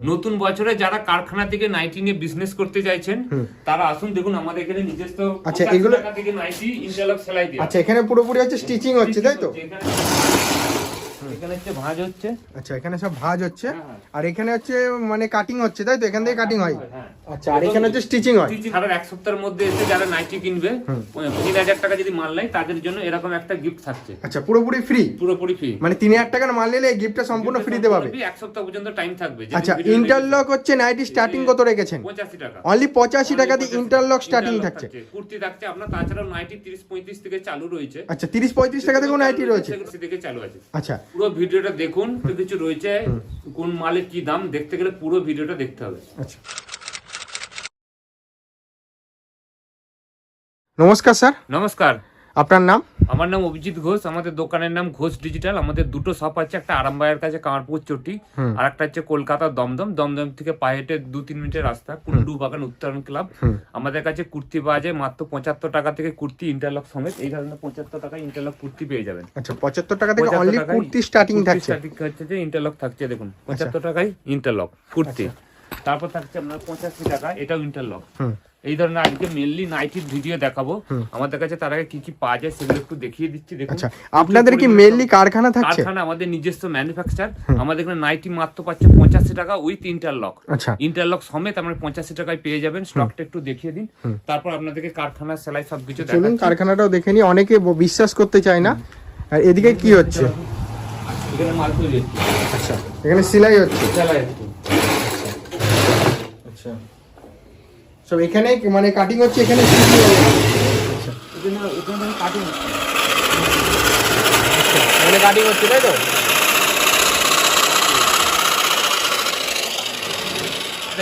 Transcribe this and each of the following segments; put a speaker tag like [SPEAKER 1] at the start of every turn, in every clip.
[SPEAKER 1] নতুন বছরে যারা কারখানা থেকে নাইটি নিয়ে বিজনেস করতে চাইছেন তারা আসুন দেখুন আমাদের এখানে নিজস্ব
[SPEAKER 2] আচ্ছা, এগুলো-
[SPEAKER 1] থেকে নাইটি ইন্টারলক সেলাই দিয়ে
[SPEAKER 2] আচ্ছা এখানে পুরোপুরি আছে স্টিচিং হচ্ছে তাই তো?
[SPEAKER 1] এখানে- হচ্ছে ভাঁজ হচ্ছে।
[SPEAKER 2] আচ্ছা এখানে সব ভাঁজ হচ্ছে।
[SPEAKER 1] হ্যাঁ।
[SPEAKER 2] আর এখানে হচ্ছে মানে কাটিং হচ্ছে তাই তো? এখান থেকে কাটিং হয়।
[SPEAKER 1] হ্যাঁ।
[SPEAKER 2] আচ্ছা আর এখানে হচ্ছে স্টিচিং হয়।
[SPEAKER 1] ছাড়ার এক সপ্তাহের মধ্যে এসে যারা নাইটি কিনবে তিন হাজার টাকা যদি মাল নেয় তাদের জন্য এরকম একটা গিফট থাকছে।
[SPEAKER 2] আচ্ছা পুরোপুরি ফ্রি
[SPEAKER 1] পুরোপুরি ফ্রি
[SPEAKER 2] মানে তিন হাজার টাকার মাল নিলে গিফটটা সম্পূর্ণ ফ্রিতে পাবে?
[SPEAKER 1] এক সপ্তাহ পর্যন্ত টাইম থাকবে।
[SPEAKER 2] আচ্ছা ইন্টারলক হচ্ছে নাইটি স্টার্টিং কত রেখেছেন?
[SPEAKER 1] পঁচাশি টাকা।
[SPEAKER 2] অনলি পঁচাশি টাকা দিয়ে ইন্টারলক স্টার্টিং থাকছে।
[SPEAKER 1] কুর্তি থাকছে আপনার তাছাড়াও নাইটি তিরিশ পঁয়ত্রিশ থেকে চালু রয়েছে।
[SPEAKER 2] আচ্ছা তিরিশ পঁয়ত্রিশ টাকা থেকেও নাইটি রয়েছে।
[SPEAKER 1] থেকে চালু আছে।
[SPEAKER 2] আচ্ছা।
[SPEAKER 1] পুরো ভিডিওটা দেখুন তো কিছু রয়েছে কোন মালের কি দাম দেখতে গেলে পুরো ভিডিওটা দেখতে হবে।
[SPEAKER 2] আচ্ছা। নমস্কার স্যার।
[SPEAKER 1] নমস্কার।
[SPEAKER 2] আপনার নাম?
[SPEAKER 1] আমার নাম অভিজিৎ ঘোষ আমাদের দোকানের নাম ঘোষ ডিজিটাল আমাদের দুটো শপ আছে একটা আরামবাগের কাছে কামারপুর চটি আর একটা হচ্ছে কলকাতার দমদম। দমদম থেকে পায়ে হেঁটে দু তিন মিনিটের রাস্তা কুন্ডু বাগান উত্তরণ ক্লাব আমাদের কাছে কুর্তি পাওয়া যায় মাত্র পঁচাত্তর টাকা থেকে কুর্তি ইন্টারলক সমেত। এই ধরনের পঁচাত্তর টাকা ইন্টারলক কুর্তি পেয়ে যাবেন।
[SPEAKER 2] আচ্ছা পঁচাত্তর টাকা থেকে অনলি কুর্তি স্টার্টিং থাকছে?
[SPEAKER 1] starting হচ্ছে যে ইন্টারলক থাকছে দেখুন। পঁচাত্তর টাকায় ইন্টারলক কুর্তি। তারপর থাকছে আপনার পঁচাশি টাকা এটাও ইন্টারলক এই ধরনের আজকে মেনলি নাইটির ভিডিও দেখাবো। আমাদের কাছে তার আগে কি কি পাওয়া যায় সেগুলো একটু দেখিয়ে দিচ্ছি দেখুন।
[SPEAKER 2] আচ্ছা আপনাদের কি মেনলি কারখানা থাকছে?
[SPEAKER 1] কারখানা আমাদের নিজস্ব ম্যানুফ্যাকচার আমাদের এখানে নাইটি মাত্র পাচ্ছে পঁচাশি টাকা উইথ ইন্টারলক
[SPEAKER 2] আচ্ছা।
[SPEAKER 1] ইন্টারলক সমেত আমরা পঁচাশি টাকায় পেয়ে যাবেন স্টকটা একটু দেখিয়ে দিন। তারপর আপনাদেরকে কারখানা সেলাই সবকিছু
[SPEAKER 2] চলুন কারখানাটাও দেখে নি অনেকে বিশ্বাস করতে চায় না। আর এদিকে কি হচ্ছে?
[SPEAKER 1] এখানে মাল তৈরি হচ্ছে।
[SPEAKER 2] আচ্ছা এখানে সেলাই হচ্ছে।
[SPEAKER 1] সেলাই হচ্ছে।
[SPEAKER 2] আচ্ছা। সব এখানে মানে কাটিং হচ্ছে এখানে। আচ্ছা।
[SPEAKER 1] এখানে এখানে কাটিং
[SPEAKER 2] এখানে কাটিং হচ্ছে তাই তো?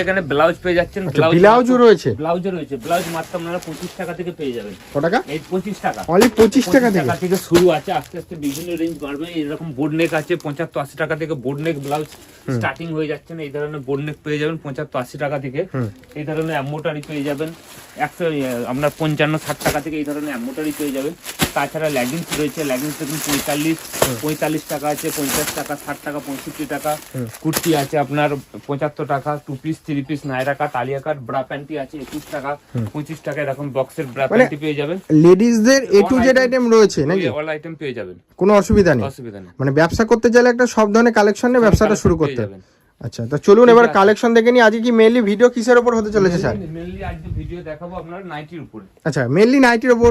[SPEAKER 1] এখানে ব্লাউজ পেয়ে যাচ্ছেন
[SPEAKER 2] আচ্ছা ব্লাউজও রয়েছে?
[SPEAKER 1] ব্লাউজও রয়েছে। ব্লাউজ মাত্র আপনারা পঁচিশ টাকা থেকে পেয়ে যাবেন।
[SPEAKER 2] ক টাকা?
[SPEAKER 1] এই পঁচিশ টাকা।
[SPEAKER 2] অনলি পঁচিশ টাকা থেকে।
[SPEAKER 1] থেকে শুরু আছে আস্তে আস্তে বিভিন্ন রেঞ্জ বাড়বে। এরকম বোর্ড নেক আছে পঁচাত্তর আশি টাকা থেকে বোর্ড নেক ব্লাউজ স্টার্টিং হয়ে যাচ্ছে এই ধরনের বোর্ড নেক পেয়ে যাবেন পঁচাত্তর আশি টাকা থেকে। এই ধরনের অ্যাম্বোটারি পেয়ে যাবেন। একশো আপনার পঞ্চান্ন ষাট টাকা থেকে এই ধরনের অ্যাম্বোটারি পেয়ে যাবেন। তাছাড়া ল্যাগিংস রয়েছে লেগিংস দেখুন পঁয়তাল্লিশ পঁয়তাল্লিশ টাকা আছে পঞ্চাশ টাকা ষাট টাকা পঁয়ষট্টি টাকা। কুর্তি আছে আপনার পঁচাত্তর টাকা two piece three piece Naira cut Alia cut bra panty আছে একুশ টাকা পঁচিশ টাকা এরকম বক্সের ব্রা প্যান্টি পেয়ে যাবেন।
[SPEAKER 2] লেডিসদের এ টু জেড আইটেম রয়েছে নাকি?
[SPEAKER 1] অল আইটেম পেয়ে যাবেন।
[SPEAKER 2] কোনো অসুবিধা নেই।
[SPEAKER 1] অসুবিধা নেই।
[SPEAKER 2] মানে ব্যবসা করতে চাইলে একটা সব ধরনের কালেকশন নিয়ে ব্যবসাটা শুরু করতে হবে।
[SPEAKER 1] যাবেন।
[SPEAKER 2] আচ্ছা তো চলুন এবার কালেকশন দেখে নি আজকে কি মেনলি ভিডিও কিসের উপর হতে চলেছে স্যার
[SPEAKER 1] মেনলি আজকে ভিডিও দেখাবো আপনার নাইটির উপরে।
[SPEAKER 2] আচ্ছা মেনলি নাইটির উপর।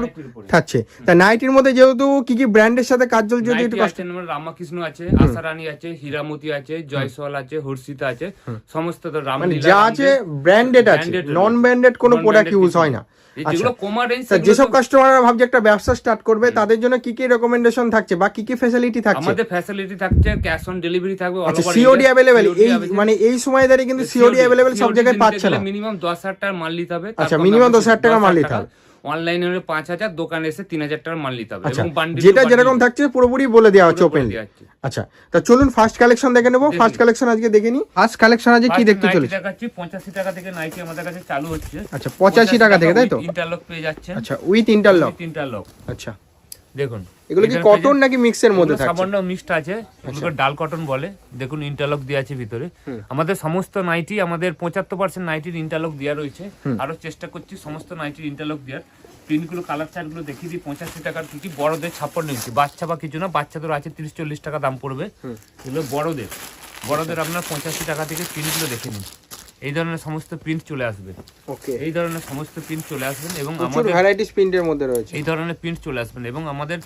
[SPEAKER 2] থাকছে। তা নাইটির মধ্যে যেহেতু কি কি ব্র্যান্ডের সাথে কাজ চলছে যদি একটু কষ্ট
[SPEAKER 1] আছে যেমন রামাকৃষ্ণ আছে আশারানী আছে হীরামতি আছে জয়সওয়াল আছে হর্ষিতা আছে সমস্ত তো
[SPEAKER 2] মানে
[SPEAKER 1] রামলীলা
[SPEAKER 2] যা আছে ব্র্যান্ডেড আছে নন ব্র্যান্ডেড কোনো প্রোডাক্ট ইউজ হয় না। আচ্ছা। যেসব কাস্টমাররা ভাবছে একটা ব্যবসা স্টার্ট করবে তাদের জন্য কি কি রেকমেন্ডেশন থাকছে বা কি কি ফ্যাসিলিটি থাকছে?
[SPEAKER 1] আমাদের ফ্যাসিলিটি থাকছে ক্যাশ অন ডেলিভারি থাকবে
[SPEAKER 2] আচ্ছা সিওডি
[SPEAKER 1] India।
[SPEAKER 2] অ্যাভেলেবেল এই। মানে এই সময় দাঁড়িয়ে কিন্তু সিওডি অ্যাভেলেবেল সব জায়গায় পাচ্ছে না।
[SPEAKER 1] মিনিমাম দশ হাজার টাকার মাল নিতে হবে
[SPEAKER 2] আচ্ছা, minimum 10,000 টাকার মাল নিতে হবে।
[SPEAKER 1] অনলাইনে হলে পাঁচ হাজার দোকানে এসে তিন হাজার টাকার মাল নিতে হবে
[SPEAKER 2] আচ্ছা
[SPEAKER 1] এবং
[SPEAKER 2] যেটা যেরকম থাকছে পুরোপুরি বলে দেওয়া হচ্ছে ওপেনলি আচ্ছা তা চলুন ফার্স্ট কালেকশন দেখে নেব। ফার্স্ট কালেকশন আজকে দেখে নি ফার্স্ট কালেকশন আজকে কি দেখতে চলেছে?
[SPEAKER 1] দেখাচ্ছি পঁচাশি টাকা থেকে নাইটি আমাদের কাছে চালু হচ্ছে।
[SPEAKER 2] আচ্ছা পঁচাশি টাকা থেকে তাই তো?
[SPEAKER 1] ইন্টারলক পেয়ে যাচ্ছে
[SPEAKER 2] আচ্ছা উইথ ইন্টারলক
[SPEAKER 1] ইন্টারলক
[SPEAKER 2] আচ্ছা।
[SPEAKER 1] দেখুন
[SPEAKER 2] এগুলো কি কটন নাকি মিক্সের মধ্যে
[SPEAKER 1] এগুলো
[SPEAKER 2] থাকছে?
[SPEAKER 1] সামান্য মিক্সড আছে এগুলোকে ডাল কটন বলে। দেখুন ইন্টারলক দেওয়া আছে ভিতরে। আমাদের সমস্ত নাইটি আমাদের পঁচাত্তর পার্সেন্ট নাইটির ইন্টারলক দেওয়া রয়েছে। আরও চেষ্টা করছি সমস্ত নাইটির ইন্টারলক দেওয়ার। প্রিন্টগুলো কালার চার্টগুলো দেখিয়ে দিই পঁচাশি টাকার কি কি বড়দের ছাপ্পান্ন ইঞ্চি বাচ্চা বা কিছু না বাচ্চাদের আছে তিরিশ চল্লিশ টাকা দাম পড়বে। এগুলো বড়দের। বড়দের আপনার পঁচাশি টাকা থেকে প্রিন্টগুলো দেখে নিন। এই ধরনের সমস্ত প্রিন্ট চলে আসবে।
[SPEAKER 2] ওকে
[SPEAKER 1] এই ধরনের সমস্ত প্রিন্ট চলে আসবেন এবং আমাদের
[SPEAKER 2] ভ্যারাইটিস প্রিন্টের মধ্যে রয়েছে।
[SPEAKER 1] এই ধরনের প্রিন্ট চলে আসবেন এবং আমাদের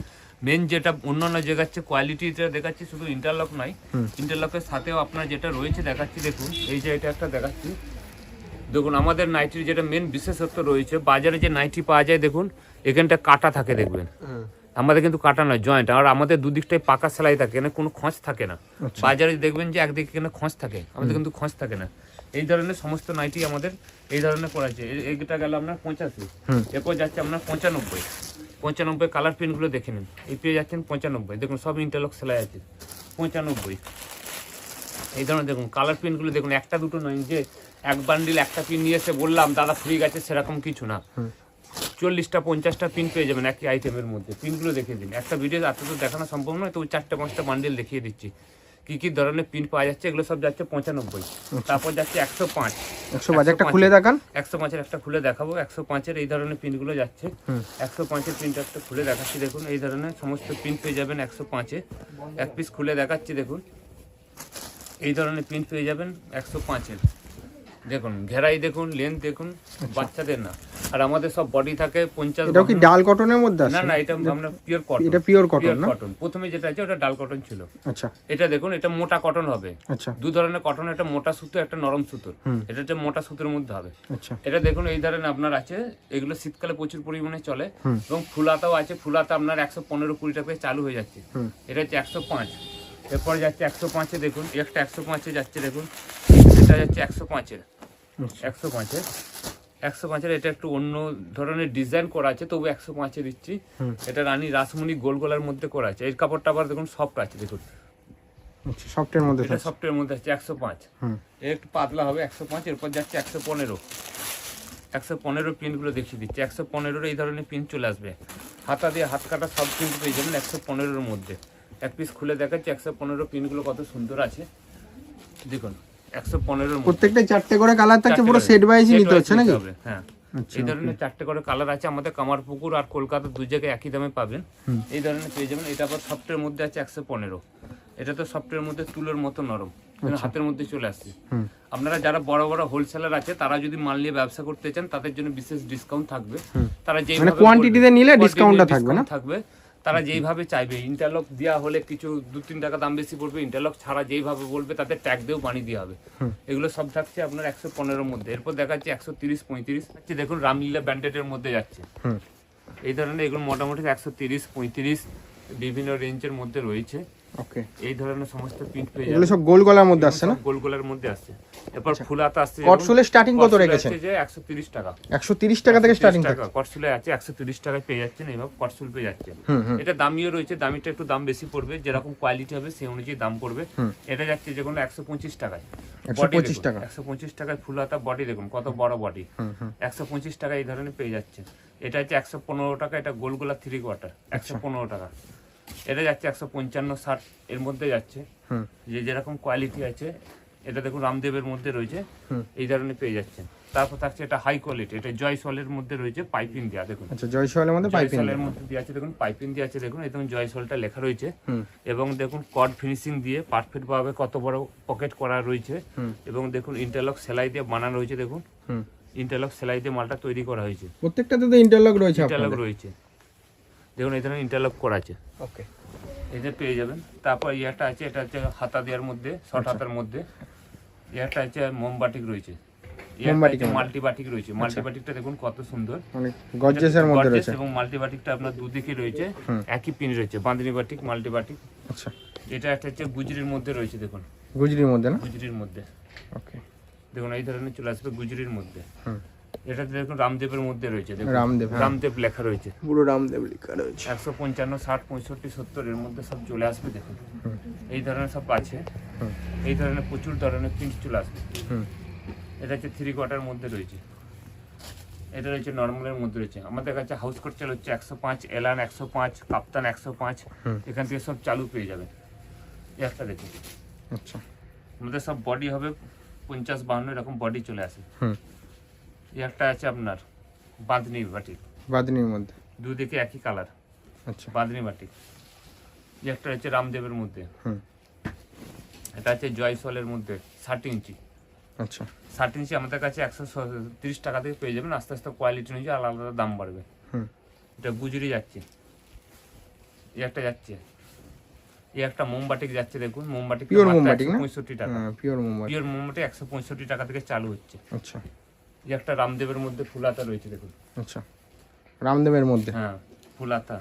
[SPEAKER 1] মেন যেটা অন্যান্য দেখাচ্ছে কোয়ালিটিটা দেখাচ্ছি শুধু ইন্টারলক নয়। ইন্টারলকের সাথেও আপনার যেটা রয়েছে দেখাচ্ছি দেখুন এই যে এটা একটা দেখাচ্ছি। দেখুন আমাদের নাইটির যেটা মেন বিশেষত্ব রয়েছে বাজারে যে নাইটি পাওয়া যায় দেখুন এখানটা কাটা থাকে দেখবেন। আমাদের কিন্তু কাটা নয় জয়েন্ট আর আমাদের দুদিকটাই পাকা সেলাই থাকে এখানে কোনো খোঁজ থাকে না। বাজারে দেখবেন যে একদিকে এখানে খোঁজ থাকে আমাদের কিন্তু খোঁজ থাকে না। এই ধরনের সমস্ত নাইটি আমাদের এই ধরনের করা আছে এ- এইটা গেল আপনার পঁচাশি। এরপর যাচ্ছে আপনার পঁচানব্বই। পঁচানব্বই কালার প্রিন্টগুলো দেখে নিন। এই পেয়ে যাচ্ছেন পঁচানব্বই। দেখুন সব ইন্টারলক সেলাই আছে। পঁচানব্বই। এই ধরনের দেখুন কালার প্রিন্টগুলো দেখুন একটা দুটো নয় যে এক বান্ডিল একটা পিন নিয়ে এসে বললাম দাদা ফ্রি গেছে সেরকম কিছু না। চল্লিশটা পঞ্চাশটা পিন পেয়ে যাবেন একই আইটেমের মধ্যে। পিনগুলো দেখিয়ে দিন। একটা ভিডিও এত তো দেখানো সম্ভব নয় তো চারটে পাঁচটা বান্ডিল দেখিয়ে দিচ্ছি। কি কি ধরনের পিন পাওয়া যাচ্ছে এগুলো সব যাচ্ছে পঁচানব্বই। তারপর যাচ্ছে একশো পাঁচ।
[SPEAKER 2] একশো পাঁচ একটা খুলে দেখান।
[SPEAKER 1] একশো পাঁচের একটা খুলে দেখাবো। একশো পাঁচের এই ধরনের পিনগুলো যাচ্ছে। একশো পাঁচের পিনটা একটা খুলে দেখাচ্ছি দেখুন এই ধরনের সমস্ত পিন পেয়ে যাবেন একশো পাঁচে। এক পিস খুলে দেখাচ্ছি দেখুন। এই ধরনের পিন পেয়ে যাবেন একশো পাঁচের। দেখুন ঘেরাই দেখুন লেন্থ দেখুন বাচ্চাদের না। আর আমাদের সব বডি থাকে পঞ্চাশ
[SPEAKER 2] এটাও কি ডাল কটনের মধ্যে আছে
[SPEAKER 1] না এটা আমরা পিওর কটন
[SPEAKER 2] এটা পিওর কটন না?
[SPEAKER 1] কটন প্রথমে যেটা আছে ওটা ডাল কটন ছিল।
[SPEAKER 2] আচ্ছা।
[SPEAKER 1] এটা দেখুন এটা মোটা কটন হবে।
[SPEAKER 2] আচ্ছা।
[SPEAKER 1] দু ধরনের কটন একটা মোটা সুতো একটা নরম সুতোর এটা হচ্ছে মোটা সুতোর মধ্যে হবে।
[SPEAKER 2] আচ্ছা।
[SPEAKER 1] এটা দেখুন এই ধরনের আপনার আছে। এগুলো শীতকালে প্রচুর পরিমাণে চলে। এবং ফুলাতাও আছে। ফুলাতা আপনার একশো পনেরো কুড়ি টাকা চালু হয়ে যাচ্ছে। এটা হচ্ছে একশো পাঁচ। এরপরে যাচ্ছে একশো পাঁচে দেখুন একটা একশো পাঁচে যাচ্ছে দেখুন। এটা যাচ্ছে একশো পাঁচের।
[SPEAKER 2] আচ্ছা।
[SPEAKER 1] একশো পাঁচের। একশো পাঁচের এটা একটু অন্য ধরনের ডিজাইন করা আছে তবু একশো পাঁচে দিচ্ছি। এটা রানী রাসমণি গোল গোলার মধ্যে করা আছে। এর কাপড়টা আবার দেখুন সফট আছে দেখুন।
[SPEAKER 2] আচ্ছা সফটের মধ্যে
[SPEAKER 1] এটা সফটের মধ্যে আছে একশো পাঁচ। একটু পাতলা হবে একশো পাঁচ এরপর যাচ্ছে একশো পনেরো। একশো পনেরো পিনগুলো দেখিয়ে দিচ্ছি। একশো পনেরোর এই ধরনের পিন চলে আসবে। হাতা দিয়ে হাত কাটা সব পিন পেয়ে যাবেন একশো পনেরোর মধ্যে। এক পিস খুলে দেখাচ্ছি একশো পনেরো পিনগুলো কত সুন্দর আছে। দেখুন।
[SPEAKER 2] প্রত্যেকটা চারটে করে কালার থাকছে পুরো সেট। ওয়াইজই নিতে হচ্ছে নাকি?
[SPEAKER 1] হ্যাঁ।
[SPEAKER 2] আচ্ছা
[SPEAKER 1] এই ধরনের চারটে করে কালার আছে আমাদের কামারপুকুর আর কলকাতা দুই জায়গায় একই দামে পাবেন। এই ধরনের পেয়ে যাবেন। এটা আবার সফটের মধ্যে আছে একশো পনেরো। এটা তো সফটের মধ্যে তুলোর মতো নরম। কিন্তু হাতের মধ্যে চলে আসছে। আপনারা যারা বড় বড় হোলসেলার আছে তারা যদি মাল নিয়ে ব্যবসা করতে চান তাদের জন্য বিশেষ ডিসকাউন্ট থাকবে। তারা
[SPEAKER 2] যে কোয়ান্টিটিতে নিলে discount টা থাকবে না?
[SPEAKER 1] থাকবে। তারা যেইভাবে চাইবে ইন্টারলক দেওয়া হলে কিছু দু তিন টাকা দাম বেশি পড়বে ইন্টারলক ছাড়া যেইভাবে বলবে তাতে ট্যাগ দিয়েও পানি দেওয়া হবে। এগুলো সব থাকছে আপনার একশো পনেরোর মধ্যে। এরপর দেখা যাচ্ছে একশো তিরিশ পঁয়ত্রিশ। থাকছে দেখুন রামলীলা ব্যান্ডেডের মধ্যে যাচ্ছে। এই ধরনের এগুলো মোটামুটি একশো তিরিশ পঁয়ত্রিশ বিভিন্ন রেঞ্জের মধ্যে রয়েছে।
[SPEAKER 2] ওকে
[SPEAKER 1] এই ধরনের সমস্ত প্রিন্ট পেয়ে
[SPEAKER 2] এগুলো সব গোল গলার মধ্যে আসছে না?
[SPEAKER 1] সব গোলগোলার মধ্যে আসছে। এরপর ফুলাতে আসছে
[SPEAKER 2] কটসুলের স্টার্টিং কত রেখেছেন?
[SPEAKER 1] যে একশো তিরিশ টাকা।
[SPEAKER 2] একশো তিরিশ টাকা থেকে স্টার্টিং
[SPEAKER 1] টাকা। কটসুলে আছে একশো তিরিশ টাকায় পেয়ে যাচ্ছেন এইভাবে কটসুল পেয়ে যাচ্ছে
[SPEAKER 2] হুম হুম।
[SPEAKER 1] এটা দামিও রয়েছে দামিটা একটু দাম বেশি পড়বে যেরকম কোয়ালিটি হবে সেই অনুযায়ী দাম পড়বে। এটা যাচ্ছে যে কোনো একশো পঁচিশ টাকায়।
[SPEAKER 2] 125 টাকা।
[SPEAKER 1] একশো পঁচিশ টাকায় ফুলাতা বডি দেখুন কত বড় বডি
[SPEAKER 2] হুম হুম।
[SPEAKER 1] একশো পঁচিশ টাকা এই ধরনের পেয়ে যাচ্ছে এটা হচ্ছে একশো পনেরো টাকা এটা গোলগোলা থ্রি কোয়ার্টার একশো
[SPEAKER 2] আচ্ছা।
[SPEAKER 1] পনেরো টাকা। এটা যাচ্ছে একশো পঞ্চান্ন ষাট এর মধ্যে যাচ্ছে। যে যেরকম কোয়ালিটি আছে এটা দেখুন রামদেবের মধ্যে রয়েছে এই ধরনের পেয়ে যাচ্ছেন। তারপর থাকছে এটা হাই কোয়ালিটি এটা জয়সলের মধ্যে রয়েছে পাইপিং দেওয়া দেখুন।
[SPEAKER 2] আচ্ছা জয়সওয়ালের মধ্যে পাইপিং
[SPEAKER 1] জয়সলের মধ্যে দেওয়া আছে দেখুন পাইপিং দেওয়া আছে দেখুন এই দেখুন জয়সলটা লেখা রয়েছে। এবং দেখুন কড ফিনিশিং দিয়ে পারফেক্ট ভাবে কত বড় পকেট করা রয়েছে। এবং দেখুন ইন্টারলক সেলাই দিয়ে বানানো রয়েছে দেখুন। ইন্টারলক সেলাই দিয়ে মালটা তৈরি করা হয়েছে।
[SPEAKER 2] প্রত্যেকটাতে তো ইন্টারলক রয়েছে
[SPEAKER 1] ইন্টারলক রয়েছে। দেখুন ধরনের ইন্টারলক করা আছে।
[SPEAKER 2] ওকে
[SPEAKER 1] এই যে পেয়ে যাবেন। তারপর ইয়াটা আছে এটা হচ্ছে হাতা দেওয়ার মধ্যে শর্ট
[SPEAKER 2] আচ্ছা।
[SPEAKER 1] হাতার মধ্যে। ইয়াটা আছে মোমবাটিক রয়েছে। মাল্টিবাটিক রয়েছে। মাল্টিবাটিকটা দেখুন কত সুন্দর।
[SPEAKER 2] মানে গর্জেসের মধ্যে রয়েছে।
[SPEAKER 1] এবং মাল্টিবাটিকটা আপনার দুদিকে রয়েছে। একই পিন রয়েছে বাঁধনি বাটিক মাল্টিবাটিক
[SPEAKER 2] আচ্ছা।
[SPEAKER 1] এটা একটা হচ্ছে গুজরির মধ্যে রয়েছে দেখুন।
[SPEAKER 2] গুজরির মধ্যে না?
[SPEAKER 1] গুজরির মধ্যে।
[SPEAKER 2] ওকে
[SPEAKER 1] দেখুন এই ধরনের চলে আসবে গুজরির মধ্যে।
[SPEAKER 2] হুম।
[SPEAKER 1] এটাতে দেখুন রামদেবের মধ্যে রয়েছে
[SPEAKER 2] রামদেব হ্যাঁ।
[SPEAKER 1] রামদেব লেখা রয়েছে।
[SPEAKER 2] পুরো রামদেব লেখা রয়েছে।
[SPEAKER 1] একশো পঞ্চান্ন ষাট পঁয়ষট্টি সত্তর এর মধ্যে সব চলে আসবে দেখুন। এই ধরনের সব আছে। এই ধরনের প্রচুর ধরনের প্রিন্ট চলে আসবে। এটা হচ্ছে থ্রি কোয়ার্টার মধ্যে রয়েছে। এটা রয়েছে নর্মালের মধ্যে রয়েছে। আমাদের কাছে হাউস কোট চাল হচ্ছে একশো পাঁচ এলান একশো পাঁচ কাপ্তান একশো পাঁচ। এখান থেকে সব চালু পেয়ে যাবে। একটা দেখুন।
[SPEAKER 2] আচ্ছা।
[SPEAKER 1] আমাদের সব বডি হবে পঞ্চাশ বাহান্ন এরকম বডি চলে আসে। একটা আছে আপনার বাঁধনি বাটি।
[SPEAKER 2] বাদনির মধ্যে?
[SPEAKER 1] দুদিকে একই কালার।
[SPEAKER 2] আচ্ছা।
[SPEAKER 1] বাঁধনি বাটি। একটা হচ্ছে রামদেবের মধ্যে।
[SPEAKER 2] হুম।
[SPEAKER 1] এটা হচ্ছে জয়সলের মধ্যে ষাট ইঞ্চি।
[SPEAKER 2] আচ্ছা।
[SPEAKER 1] ষাট ইঞ্চি আমাদের কাছে একশো তিরিশ টাকা থেকে পেয়ে যাবেন। আস্তে আস্তে কোয়ালিটি অনুযায়ী আলাদা আলাদা দাম বাড়বে।
[SPEAKER 2] হুম।
[SPEAKER 1] এটা গুজরি যাচ্ছে। এই একটা যাচ্ছে। এই একটা মোমবাটিক যাচ্ছে দেখুন। মোমবাটিক
[SPEAKER 2] Pure মোমবাটিক না?
[SPEAKER 1] পঁয়ষট্টি টাকা।
[SPEAKER 2] হ্যাঁ পিওর
[SPEAKER 1] পিওর মোমবাটি একশো পঁয়ষট্টি টাকা থেকে চালু হচ্ছে।
[SPEAKER 2] আচ্ছা।
[SPEAKER 1] এই একটা রামদেবের মধ্যে ফুলাতা রয়েছে দেখুন।
[SPEAKER 2] আচ্ছা। রামদেবের মধ্যে?
[SPEAKER 1] হ্যাঁ ফুলাতা।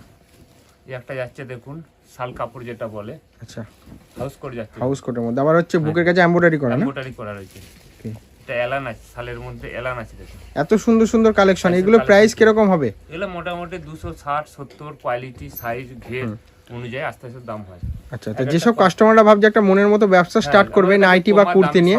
[SPEAKER 1] এই একটা যাচ্ছে দেখুন শাল কাপড় যেটা বলে।
[SPEAKER 2] আচ্ছা।
[SPEAKER 1] হাউস করে যাচ্ছে।
[SPEAKER 2] হাউস কোটের মধ্যে। আবার হচ্ছে বুকের কাছে এমব্রয়ডারি করা না?
[SPEAKER 1] এম্বোটারি করা রয়েছে. এটা এলান আছে শালের মধ্যে এলান আছে দেখুন।
[SPEAKER 2] এত সুন্দর সুন্দর কালেকশন এগুলো প্রাইস কীরকম হবে?
[SPEAKER 1] এগুলো মোটামুটি দুশো ষাট সত্তর কোয়ালিটি সাইজ ঘের। অনুযায়ী আস্তে আস্তে দাম হয়।
[SPEAKER 2] আচ্ছা তো যেসব কাস্টমাররা ভাবছে একটা মনের মতো ব্যবসা স্টার্ট করবে নাইটি বা কুর্তি নিয়ে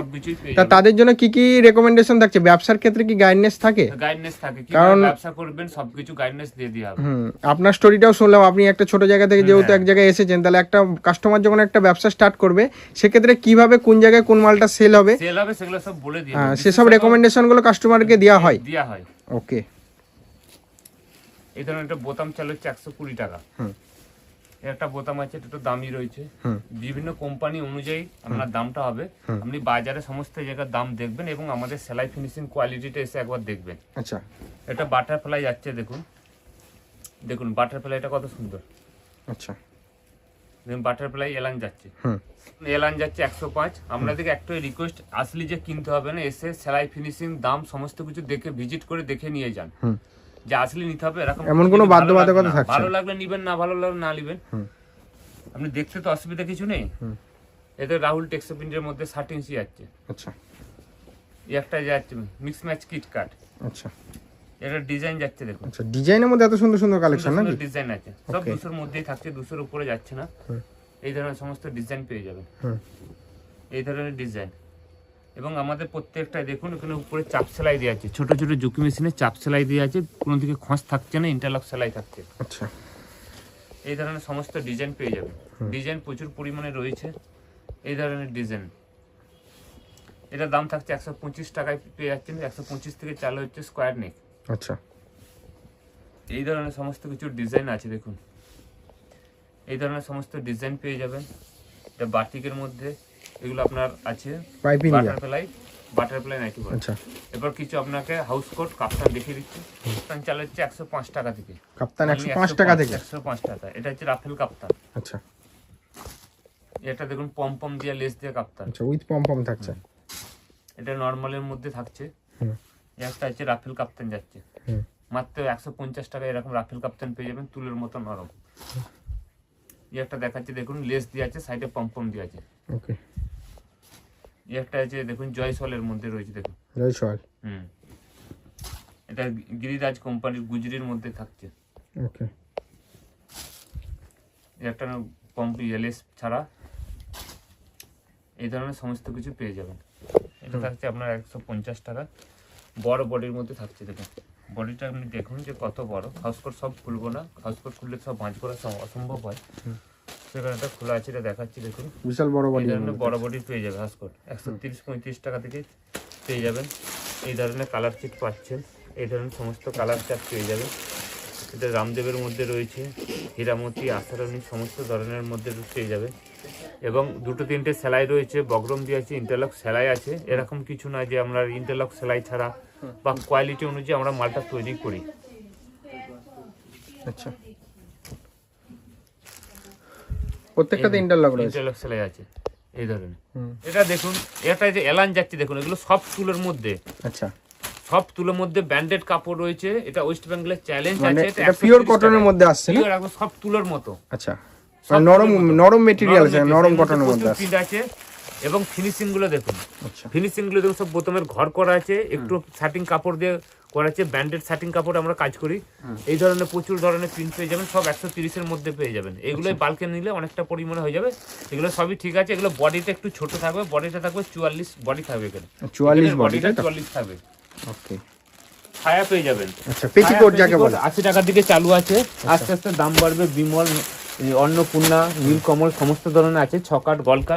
[SPEAKER 2] তা তাদের জন্য কি কি রেকমেন্ডেশন থাকছে? ব্যবসার ক্ষেত্রে কি গাইডনেস থাকে?
[SPEAKER 1] গাইডনেস থাকে
[SPEAKER 2] কারণ-
[SPEAKER 1] ব্যবসা করবেন সবকিছু গাইডনেস দিয়ে দেওয়া হবে।
[SPEAKER 2] হুম আপনার স্টোরিটাও শুনলাম আপনি একটা ছোট জায়গা থেকে যেহেতু এক জায়গায় এসেছেন তাহলে একটা কাস্টমার যখন একটা ব্যবসা স্টার্ট করবে সেক্ষেত্রে কীভাবে কোন জায়গায় কোন মালটা সেল হবে?
[SPEAKER 1] সেল হবে সেগুলো সব বলে দিয়ে
[SPEAKER 2] হ্যাঁ, সেসব রেকমেন্ডেশনগুলো কাস্টমারকে দেওয়া হয়।
[SPEAKER 1] দেওয়া হয়।
[SPEAKER 2] ওকে
[SPEAKER 1] এই ধরনের একটা বোতাম চাল হচ্ছে একশো কুড়ি টাকা।
[SPEAKER 2] হুম।
[SPEAKER 1] একটা বোতাম আছে একটু দামি রয়েছে। বিভিন্ন কোম্পানি অনুযায়ী আপনার দামটা হবে। আপনি বাজারে সমস্ত জায়গার দাম দেখবেন এবং আমাদের সেলাই ফিনিশিং কোয়ালিটিটা এসে একবার দেখবেন।
[SPEAKER 2] আচ্ছা।
[SPEAKER 1] এটা বাটারফ্লাই যাচ্ছে দেখুন। দেখুন বাটারফ্লাইটা কত সুন্দর।
[SPEAKER 2] আচ্ছা।
[SPEAKER 1] দেখুন বাটারফ্লাই এলান যাচ্ছে। এলান যাচ্ছে একশো পাঁচ। আপনাদেরকে একটাই রিকোয়েস্ট আসলে যে কিনতে হবে না এসে সেলাই ফিনিশিং দাম সমস্ত কিছু দেখে ভিজিট করে দেখে নিয়ে যান। যে আসলে নিতে হবে এরকম
[SPEAKER 2] এমন কোনো বাধ্যবাধকতা
[SPEAKER 1] না,
[SPEAKER 2] থাকছে না।
[SPEAKER 1] ভালো লাগলে নিবেন না ভালো লাগলে না নিবেন। আপনি দেখতে তো অসুবিধা কিছু নেই।
[SPEAKER 2] হুম।
[SPEAKER 1] এতে রাহুল টেক্সোপিন্টের মধ্যে ষাট ইঞ্চি যাচ্ছে।
[SPEAKER 2] আচ্ছা।
[SPEAKER 1] একটা যাচ্ছে মিক্স ম্যাচ কিট কাট
[SPEAKER 2] আচ্ছা।
[SPEAKER 1] এটা ডিজাইন যাচ্ছে দেখুন।
[SPEAKER 2] আচ্ছা ডিজাইনের মধ্যে এত সুন্দর সুন্দর কালেকশন নাকি?
[SPEAKER 1] ডিজাইন আছে। সব. দুশোর মধ্যেই থাকছে দুশোর উপরে যাচ্ছে না। এই ধরনের সমস্ত ডিজাইন পেয়ে যাবেন।
[SPEAKER 2] হুম।
[SPEAKER 1] এই ধরনের ডিজাইন এবং আমাদের প্রত্যেকটা দেখুন এখানে উপরে চাপ সেলাই দেওয়া আছে। ছোট ছোট জুকি মেশিনে চাপ সেলাই দেওয়া আছে। কোনো দিকে খোঁজ থাকছে না ইন্টারলক সেলাই থাকছে।
[SPEAKER 2] আচ্ছা।
[SPEAKER 1] এই ধরনের সমস্ত ডিজাইন পেয়ে যাবেন। ডিজাইন প্রচুর পরিমাণে রয়েছে। এই ধরনের ডিজাইন এটার দাম থাকছে একশো পঁচিশ টাকায় পেয়ে যাচ্ছেন। একশো পঁচিশ থেকে চালু হচ্ছে স্কোয়ার নেক
[SPEAKER 2] আচ্ছা।
[SPEAKER 1] এই ধরনের সমস্ত কিছু ডিজাইন আছে দেখুন। এই ধরনের সমস্ত ডিজাইন পেয়ে যাবেন। এটা বাটিকের মধ্যে। এগুলো আপনার আছে।
[SPEAKER 2] পাইপিং
[SPEAKER 1] বাটারফ্লাই বাটারফ্লাই নাকি বলে।
[SPEAKER 2] আচ্ছা।
[SPEAKER 1] এবার কিছু আপনাকে হাউস কোট কাপ্তান দেখিয়ে দিচ্ছি। কাপ্তান চাল হচ্ছে একশো পাঁচ টাকা থেকে।
[SPEAKER 2] কাপ্তান একশো পাঁচ টাকা থেকে?
[SPEAKER 1] একশো পাঁচ টাকা। এটা হচ্ছে রাফেল কাপ্তান।
[SPEAKER 2] আচ্ছা।
[SPEAKER 1] এটা দেখুন পম পম দিয়ে লেস দিয়ে কাপ্তান।
[SPEAKER 2] আচ্ছা উইথ পম পম থাকছে।
[SPEAKER 1] এটা নর্মালের মধ্যে থাকছে।
[SPEAKER 2] হুম।
[SPEAKER 1] একটা হচ্ছে রাফেল কাপ্তান যাচ্ছে।
[SPEAKER 2] হুম।
[SPEAKER 1] মাত্র একশো পঞ্চাশ টাকা এরকম রাফেল কাপ্তান পেয়ে যাবেন তুলের মতো নরম। একটা দেখাচ্ছে দেখুন লেস দিয়ে আছে সাইডে পম পম দিয়ে আছে।
[SPEAKER 2] ওকে
[SPEAKER 1] একটা আছে দেখুন জয়সলের মধ্যে রয়েছে দেখুন।
[SPEAKER 2] জয় সোহাল
[SPEAKER 1] হুম। এটা গিরিরাজ কোম্পানির গুজরির মধ্যে থাকছে।
[SPEAKER 2] ওকে।
[SPEAKER 1] একটা পম্প লেস ছাড়া এই ধরনের সমস্ত কিছু পেয়ে যাবেন। এটা থাকছে আপনার একশো পঞ্চাশ টাকা। বড় বডির মধ্যে থাকছে দেখুন। বডিটা আপনি দেখুন যে কত বড়। হাউসকোট সব খুলবো না। হাউসকোট খুললে সব ভাঁজ করা অসম্ভব হয়। সেখানে একটা খোলা আছে এটা দেখাচ্ছি দেখুন।
[SPEAKER 2] বিশাল বড় বডি
[SPEAKER 1] ধরনের বড় বডি পেয়ে যাবে হাউসকোট একশো তিরিশ পঁয়ত্রিশ টাকা থেকে পেয়ে যাবেন। এই ধরনের কালার চিট পাচ্ছেন। এই ধরনের সমস্ত কালার চার্ট পেয়ে যাবেন। এটা রামদেবের মধ্যে রয়েছে হীরামতি আশারণী সমস্ত ধরনের মধ্যে পেয়ে যাবে এবং দুটো তিনটে সেলাই রয়েছে বগরম দিয়ে আছে ইন্টারলক সেলাই আছে। এরকম কিছু না যে আমরা ইন্টারলক সেলাই ছাড়া বা কোয়ালিটি অনুযায়ী আমরা মালটা তৈরি করি।
[SPEAKER 2] আচ্ছা। প্রত্যেকটাতে ইন্টারলক রয়েছে।
[SPEAKER 1] ইন্টারলক সেলাই আছে এই ধরনের। এটা দেখুন এটা যে এলান যাচ্ছে দেখুন এগুলো সব তুলের মধ্যে।
[SPEAKER 2] আচ্ছা।
[SPEAKER 1] সব তুলোর মধ্যে ব্যান্ডেড কাপড় রয়েছে এটা ওয়েস্ট বেঙ্গলের চ্যালেঞ্জ আছে
[SPEAKER 2] এটা পিওর কটনের মধ্যে আসছে না?
[SPEAKER 1] একদম সব তুলোর মতো।
[SPEAKER 2] আচ্ছা। মানে নরম নরম মেটেরিয়াল আছে নরম কটনের মধ্যে
[SPEAKER 1] আছে এবং ফিনিশিংগুলো দেখুন।
[SPEAKER 2] আচ্ছা।
[SPEAKER 1] ফিনিশিংগুলো দেখুন সব বোতামের ঘর করা আছে একটু শার্টিং কাপড় দিয়ে করা আছে ব্যান্ডেড শার্টিং কাপড় আমরা কাজ করি। এই ধরনের প্রচুর ধরনের প্রিন্ট পেয়ে যাবেন সব একশো তিরিশের মধ্যে পেয়ে যাবেন। এগুলোই
[SPEAKER 2] আচ্ছা।
[SPEAKER 1] বালকে নিলে অনেকটা পরিমাণে হয়ে যাবে। এগুলো সবই ঠিক আছে এগুলো বডিটা একটু ছোট থাকবে বডিটা থাকবে চুয়াল্লিশ বডি থাকবে এখানে।
[SPEAKER 2] চুয়াল্লিশ
[SPEAKER 1] বডিটা চুয়াল্লিশ থাকবে।
[SPEAKER 2] ওকে
[SPEAKER 1] ছায়া পেয়ে যাবেন।
[SPEAKER 2] আচ্ছা পেটিকোট যাকে বলে।
[SPEAKER 1] আশি টাকার দিকে চালু আছে আস্তে আস্তে দাম বাড়বে বিমল অন্নপূর্ণা নীলকমল সমস্ত ধরনের আছে ছকাট গলকা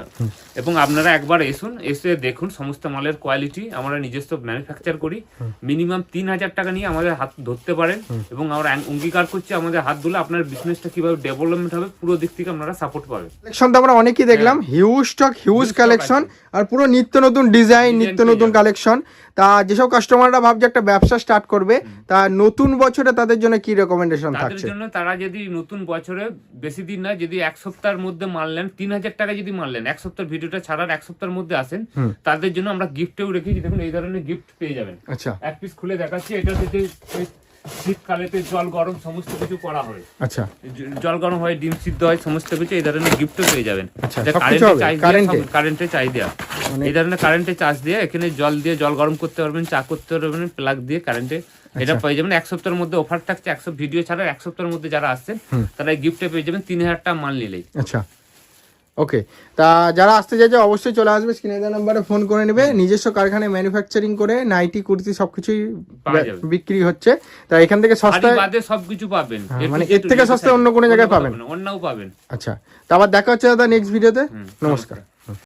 [SPEAKER 1] এবং আপনারা একবার এসুন এসে দেখুন সমস্ত মালের কোয়ালিটি আমরা নিজস্ব ম্যানুফ্যাকচার করি। মিনিমাম তিন হাজার টাকা নিয়ে আমাদের হাত ধরতে পারেন। এবং আমরা অঙ্গীকার করছি আমাদের হাত ধুলে আপনার বিজনেসটা কীভাবে ডেভেলপমেন্ট হবে পুরো দিক থেকে আপনারা সাপোর্ট পাবেন।
[SPEAKER 2] কালেকশন তো আমরা অনেকই দেখলাম। হিউজ স্টক হিউজ কালেকশন আর পুরো নিত্য নতুন ডিজাইন নিত্য নতুন কালেকশন তা যেসব কাস্টমাররা ভাবছে একটা ব্যবসা স্টার্ট করবে তা নতুন বছরে তাদের জন্য কি রেকমেন্ডেশন
[SPEAKER 1] তাদের
[SPEAKER 2] থাকছে?
[SPEAKER 1] জন্য তারা যদি নতুন বছরে বেশি দিন না যদি এক সপ্তাহের মধ্যে মারলেন তিন হাজার টাকা যদি মারলেন এক সপ্তাহ ভিডিওটা ছাড়ার এক সপ্তাহের মধ্যে আসেন তাদের জন্য আমরা গিফটেও রেখেছি। দেখুন এই ধরনের গিফট পেয়ে যাবেন।
[SPEAKER 2] আচ্ছা।
[SPEAKER 1] এক পিস খুলে দেখাচ্ছি এটা থেকে শীতকালেতে জল গরম সমস্ত কিছু করা হয়।
[SPEAKER 2] আচ্ছা।
[SPEAKER 1] জল গরম হয় ডিম সিদ্ধ হয় সমস্ত কিছু এই ধরনের গিফটও পেয়ে যাবেন।
[SPEAKER 2] আচ্ছা?
[SPEAKER 1] কারেন্টে চাই দেওয়া
[SPEAKER 2] মানে-
[SPEAKER 1] এই ধরনের কারেন্টে চার্জ দিয়ে এখানে জল দিয়ে জল গরম করতে পারবেন চা করতে পারবেন প্লাগ দিয়ে কারেন্টে এটা পেয়ে যাবেন। এক সপ্তাহের মধ্যে অফার থাকছে একশো ভিডিও ছাড়া এক সপ্তাহের মধ্যে যারা আসছেন তারা গিফটে পেয়ে যাবেন তিন হাজার টাকা মাল নিলেই
[SPEAKER 2] আচ্ছা। ওকে তা যারা আসতে চাইছে অবশ্যই চলে আসবে স্ক্রিনে দেওয়া নাম্বারে ফোন করে নেবে। নিজস্ব কারখানায় ম্যানুফ্যাকচারিং করে নাইটি কুর্তি সবকিছুই। বিক্রি হচ্ছে। তা এখান থেকে সস্তায়
[SPEAKER 1] বাদে সবকিছু পাবেন।
[SPEAKER 2] হ্যাঁ, মানে এর থেকে সস্তায় অন্য কোনো জায়গায় পাবেন?
[SPEAKER 1] অন্যও পাবেন।
[SPEAKER 2] আচ্ছা। তা আবার দেখা হচ্ছে দাদা নেক্সট ভিডিওতে নমস্কার।